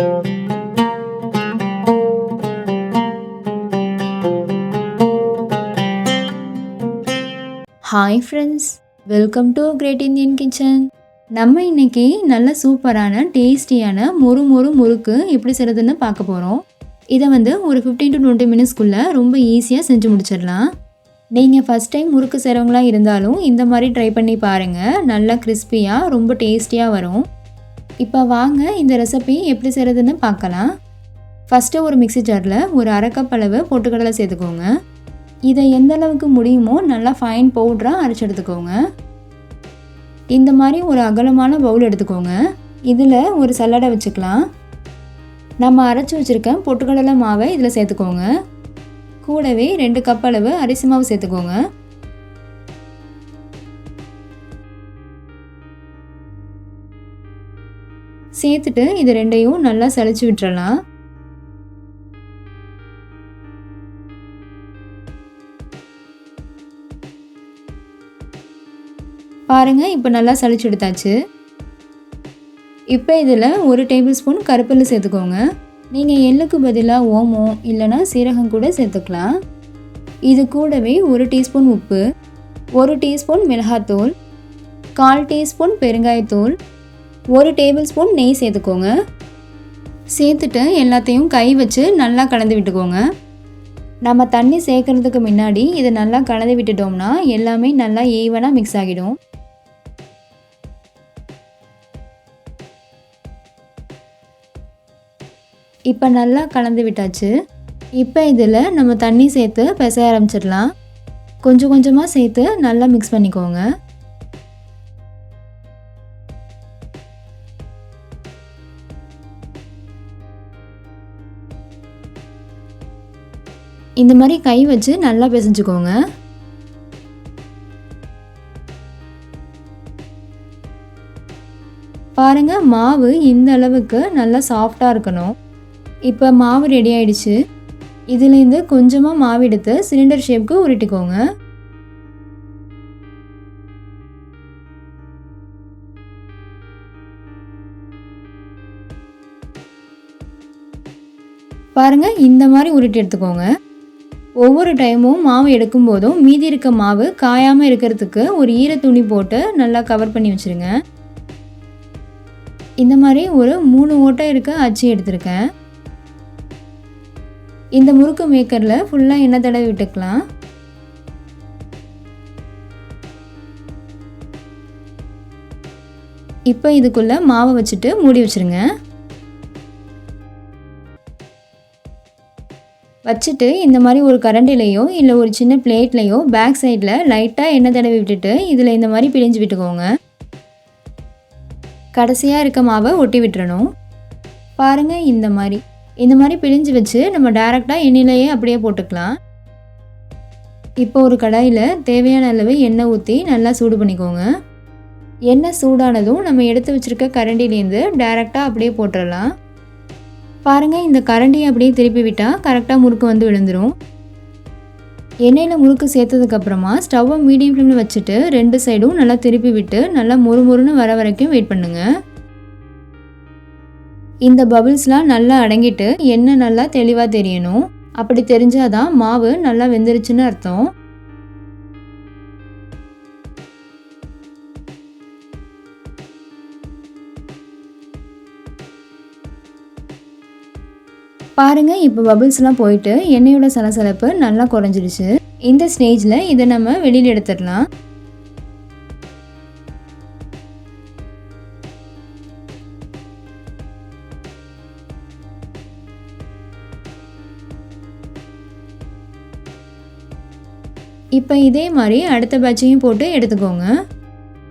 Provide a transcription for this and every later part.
Hi friends welcome to great Indian kitchen நம்ம இன்னைக்கு நல்ல சூப்பரான டேஸ்டியான மொறு மொறு முறுக்கு எப்படி செய்கிறதுன்னு பார்க்க போகிறோம் இதை வந்து ஒரு ஃபிஃப்டீன் டு டுவெண்ட்டி மினிட்ஸ்க்குள்ளே ரொம்ப ஈஸியாக செஞ்சு முடிச்சிடலாம். நீங்கள் ஃபஸ்ட் டைம் முறுக்கு செய்கிறவங்களா இருந்தாலும் இந்த மாதிரி ட்ரை பண்ணி பாருங்கள் நல்லா கிறிஸ்பியாக ரொம்ப டேஸ்டியாக வரும். இப்போ வாங்க இந்த ரெசிபி எப்படி செய்கிறதுன்னு பார்க்கலாம். ஃபஸ்ட்டு ஒரு மிக்சி ஜாரில் ஒரு அரை கப் அளவு பொட்டுக்கடலை சேர்த்துக்கோங்க. இதை எந்த அளவுக்கு முடியுமோ நல்லா ஃபைன் பவுட்ராக அரைச்சி எடுத்துக்கோங்க. இந்த மாதிரி ஒரு அகலமான பவுல் எடுத்துக்கோங்க. இதில் ஒரு சல்லடை வச்சுக்கலாம். நம்ம அரைச்சி வச்சுருக்க பொட்டுக்கடலை மாவை இதில் சேர்த்துக்கோங்க. கூடவே ரெண்டு கப் அளவு அரிசி மாவு சேர்த்துக்கோங்க. சேர்த்துட்டு இது ரெண்டையும் நல்லா சளிச்சு விட்டுறலாம். பாருங்கள் இப்போ நல்லா சளிச்சு எடுத்தாச்சு. இப்போ இதில் ஒரு டேபிள் ஸ்பூன் கருப்பெல்லு சேர்த்துக்கோங்க. நீங்கள் எள்ளுக்கு பதிலாக ஓமம் இல்லைனா சீரகம் கூட சேர்த்துக்கலாம். இது கூடவே ஒரு டீஸ்பூன் உப்பு ஒரு டீஸ்பூன் மிளகாத்தூள் கால் டீஸ்பூன் பெருங்காயத்தூள் ஒரு டேபிள் ஸ்பூன் நெய் சேர்த்துக்கோங்க. சேர்த்துட்டு எல்லாத்தையும் கை வச்சு நல்லா கலந்து விட்டுக்கோங்க. நம்ம தண்ணி சேர்க்கறதுக்கு முன்னாடி இதை நல்லா கலந்து விட்டுட்டோம்னா எல்லாமே நல்லா ஈவனாக மிக்ஸ் ஆகிடும். இப்போ நல்லா கலந்து விட்டாச்சு. இப்போ இதில் நம்ம தண்ணி சேர்த்து பிசைய ஆரம்பிச்சிடலாம். கொஞ்சம் கொஞ்சமாக சேர்த்து நல்லா மிக்ஸ் பண்ணிக்கோங்க. இந்த மாதிரி கை வச்சு நல்லா பிசைஞ்சுக்கோங்க. பாருங்கள் மாவு இந்த அளவுக்கு நல்லா சாஃப்டாக இருக்கணும். இப்போ மாவு ரெடி ஆயிடுச்சு. இதுலேருந்து கொஞ்சமாக மாவு எடுத்து சிலிண்டர் ஷேப்க்கு உருட்டிக்கோங்க. பாருங்கள் இந்த மாதிரி உருட்டி எடுத்துக்கோங்க. ஒவ்வொரு டைமும் மாவு எடுக்கும் போதும் மீதி இருக்க மாவு காயாமல் இருக்கிறதுக்கு ஒரு ஈர துணி போட்டு நல்லா கவர் பண்ணி வச்சுருங்க. இந்த மாதிரி ஒரு மூணு ஓட்டை இருக்க அச்சு எடுத்திருக்கேன். இந்த முறுக்கு மேக்கரில் ஃபுல்லாக எண்ணெய் தடவி விட்டுக்கலாம்? இப்போ இதுக்குள்ளே மாவை வச்சுட்டு மூடி வச்சுருங்க. வச்சுட்டு இந்த மாதிரி ஒரு கரண்டிலையோ இல்லை ஒரு சின்ன பிளேட்லேயோ பேக் சைடில் லைட்டாக எண்ணெய் தடவி விட்டுட்டு இதில் இந்த மாதிரி பிழிஞ்சு விட்டுக்கோங்க. கடைசியாக இருக்க மாவை ஒட்டி விட்டுறணும். பாருங்கள் இந்த மாதிரி. இந்த மாதிரி பிழிஞ்சு வச்சு நம்ம டேரெக்டாக எண்ணெயிலேயே அப்படியே போட்டுக்கலாம். இப்போ ஒரு கடாயில் தேவையான அளவு எண்ணெய் ஊற்றி நல்லா சூடு பண்ணிக்கோங்க. எண்ணெய் சூடானதும் நம்ம எடுத்து வச்சுருக்க கரண்டிலேருந்து டேரெக்டாக அப்படியே போட்டுடலாம் பாருங்கள் இந்த கரண்டியை அப்படியே திருப்பி விட்டால் கரெக்டாக முறுக்கு வந்து விழுந்துடும் எண்ணெயில் முறுக்கு சேர்த்ததுக்கப்புறமா ஸ்டவ்வை மீடியம் ஃப்ளேமில் வச்சுட்டு ரெண்டு சைடும் நல்லா திருப்பி விட்டு நல்லா மொறு மொறுன்னு வர வரைக்கும் வெயிட் பண்ணுங்கள் இந்த பபிள்ஸ்லாம் நல்லா அடங்கிட்டு எண்ணெய் நல்லா தெளிவாக தெரியணும். அப்படி தெரிஞ்சாதான் மாவு நல்லா வெந்துருச்சுன்னு அர்த்தம். பாருங்க இப்போ பபிள்ஸ்லாம் போயிட்டு எண்ணெயோட சலசலப்பு நல்லா குறைஞ்சிருச்சு இந்த ஸ்டேஜில் இதை நம்ம வெளியில் எடுத்துடலாம். இப்போ இதே மாதிரி அடுத்த பேட்சையும் போட்டு எடுத்துக்கோங்க.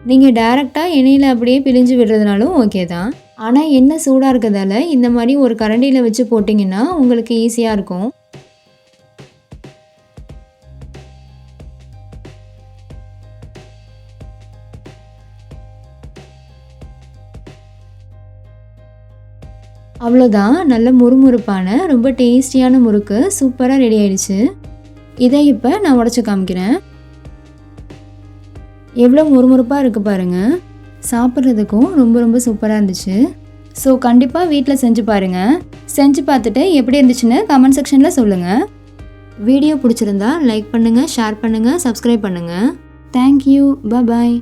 நீங்கள் டேரெக்டாக எண்ணெயில் அப்படியே பிழிஞ்சு விடுறதுனாலும் ஓகே தான். ஆனால் எண்ணெய் சூடாக இருக்கிறதால இந்த மாதிரி ஒரு கரண்டியில் வச்சு போட்டிங்கன்னா உங்களுக்கு ஈஸியாக இருக்கும். அவ்வளோதான் நல்ல முறுமுறுப்பான ரொம்ப டேஸ்டியான முறுக்கு சூப்பராக ரெடி ஆயிடுச்சு. இதை இப்போ நான் உடச்சி காமிக்கிறேன். எவ்வளோ முறுமுறுப்பாக இருக்குது பாருங்கள் சாப்பிட்றதுக்கும் ரொம்ப ரொம்ப சூப்பராக இருந்துச்சு. ஸோ கண்டிப்பாக வீட்டில் செஞ்சு பாருங்கள் செஞ்சு பார்த்துட்டு எப்படி இருந்துச்சுன்னு கமெண்ட் செக்ஷனில் சொல்லுங்கள் வீடியோ பிடிச்சிருந்தா லைக் பண்ணுங்கள் ஷேர் பண்ணுங்கள் சப்ஸ்கிரைப் பண்ணுங்கள் தேங்க்யூ பாய்